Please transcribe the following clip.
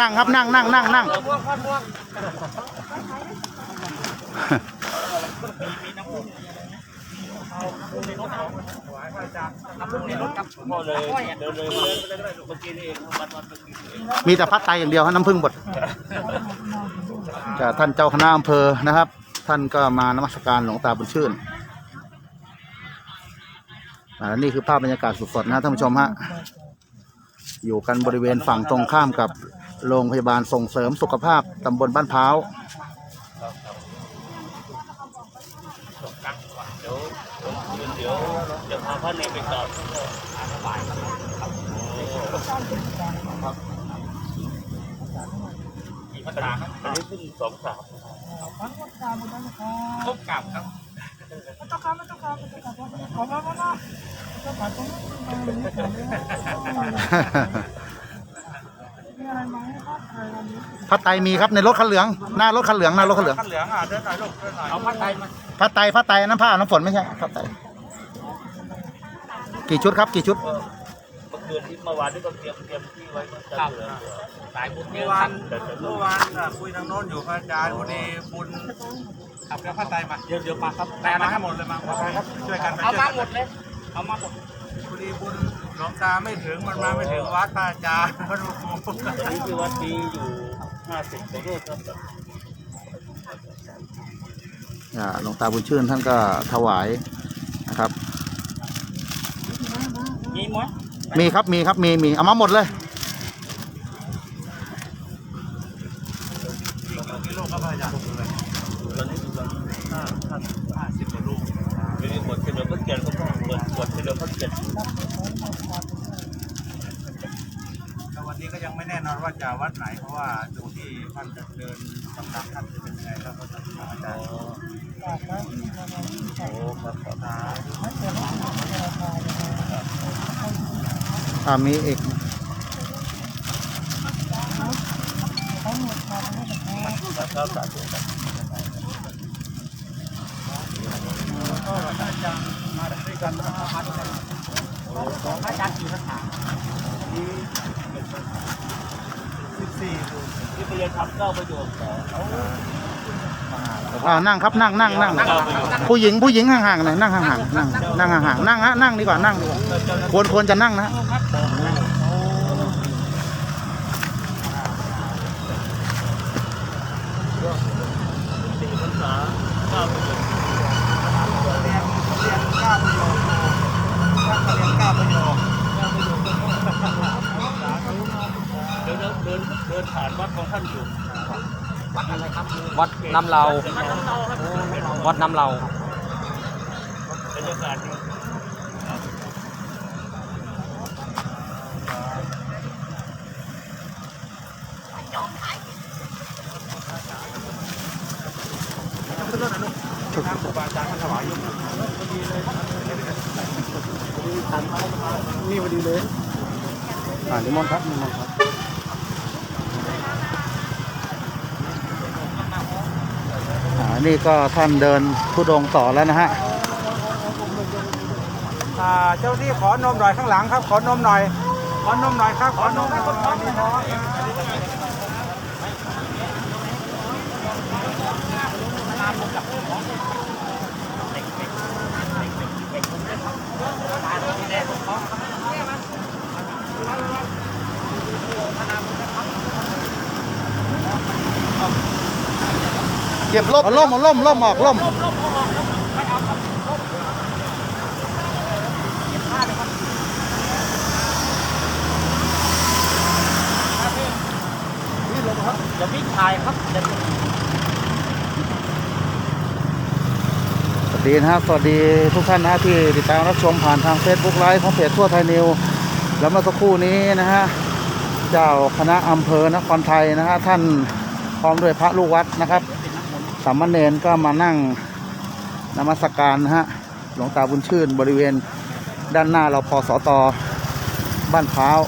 นั่งครับนั่งนั่งนั่งนั่งมีแต่พัดไตอย่างเดียวฮะน้ำพึ่งบดจากท่านเจ้าคณะอำเภอนะครับ ท่านก็มานมัสการหลวงตาบุญชื่นและนี่คือภาพบรรยากาศสดๆนะท่านผู้ชมฮะอยู่กันบริเวณฝั่งตรงข้ามกับ โรงพยาบาลส่งเสริมสุขภาพตำบลบ้านพร้าวเดี๋ยวพาพระเนรไปก่อนหาสบายครับกี่ภาษาครับอันนี้เพิ่งสองสามครบกลับครับพัดไต มีครับในรถคันเหลืองหน้ารถคันเหลืองหน้ารถคันเหลืองข้าวเหลืองอะเดินหน่อยลูกเดินหน่อยเอาผ้าไทยมาพัดไตพัดไตน้ำผ้าน้ำฝนไม่ใช่พัดไตกี่ชุดครับ กี่ชุด เมื่อคืนที่เมื่อวานที่ก็เตรียมเตรียมที่ไว้ก็จะเหลือสายบุญเมื่อวานเมื่อวานน่ะคุยทางโน้นอยู่พระอาจารย์วันนี้บุญขับเรือผ้าไตรมาเดี๋ยวเดี๋ยวมาครับแต่มาให้หมดเลยมาครับช่วยกันเอามาหมดเลยเอามาหมดพอดีบุญหลวงตาไม่ถึงมันมาไม่ถึงวัดพระอาจารย์พระรูปตอนนี้ที่วัดมีอยู่ ห้าสิบกว่ารูปครับอ่าหลวงตาบุญชื่นท่านก็ถวายนะครับ มีมั้ยมีครับมีครับมีมีเอามาหมดเลยกี่ลูกครับพระอาจารย์ตอนนี้อยู่ประมาณห้าห้าห้าสิบกว่าลูกมีบทเฉลิมพระเกียรติก็ต้องบทบทเฉลิมพระเกียรติแต่วั นี้ก็ยังไม่แน่นอนว่าจะวัดไหนเพราะว่าดูที่ท่านจะเดินสำนักท่านจะเป็นยังไงครับพระอาจารย์โอ้ครับครับอ่ามีอีกครับสาธุครับก็อาจารย์มาด้วยกันนะครับวัดกัน พระอาจารย์กี่ภาษา สิบสี่ลูก ที่ ไปเรียนทำเก้าประโยคต่อเขาอ่านั่งครับนั่งนั่งนั่งผู้หญิงผู้หญิงห่างๆหน่อยนั่งห่างๆนั่งนั่งห่างๆนั่งฮะนั่งดีกว่านั่งดีกว่าควรควรจะนั่งนะ สี่ภาษาเก้าประโยค เรียนเรียนเก้าประโยคท่านก็เรียนเก้าประโยค เดิน เดินเดินผ่านวัดของท่านอยู่วัดน้ำเราวัดน้ำเราบรรยากาศดีอ่านิมนต์ครับนิมนต์ครับอ่า นี่ก็ท่านเดินทุดงต่อแล้วนะฮะเจ้าที่ขอนมหน่อยข้างหลังครับ ขอนมหน่อย ขอนมหน่อยครับ ขอนมหน่อยมีน้อย เก็บล่มเอาล่มเอาล่มล่มออกล่มอย่าพิถ่ายครับอย่าสวัสดีนะฮะสวัสดีทุกท่านนะฮะที่ติดตามรับชมผ่านทาง Facebook ไลฟ์ของเพจทั่วไทยนิวแล้วเมื่อสักครู่นี้นะฮะเจ้าคณะอำเภอนครไทยนะฮะท่านพร้อมด้วยพระลูกวัดนะครับ สามเณรก็มานั่งนมัสการนะฮะหลวงตาบุญชื่นบริเวณด้านหน้าเราพอสอตอบ้านพร้าว